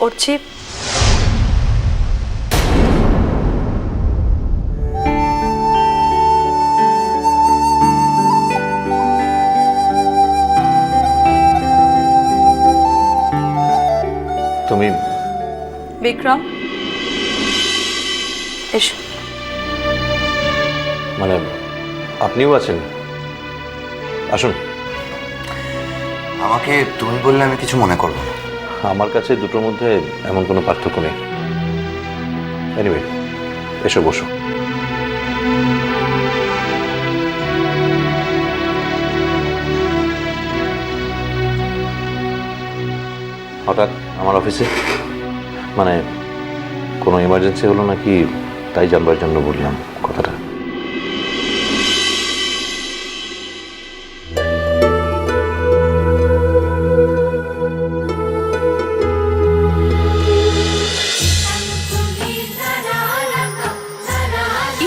অর্চি তুমি বিক্রম এসো। মানে আপনিও আছেন? আসুন। আমাকে তুমি বললে আমি কিছু মনে করব না। আমার কাছে দুটোর মধ্যে এমন কোনো পার্থক্য নেই। এনিওয়ে এসো, বসো। হঠাৎ আমার অফিসে মানে কোনো এমার্জেন্সি হলো নাকি তাই জানবার জন্য বললাম কথাটা?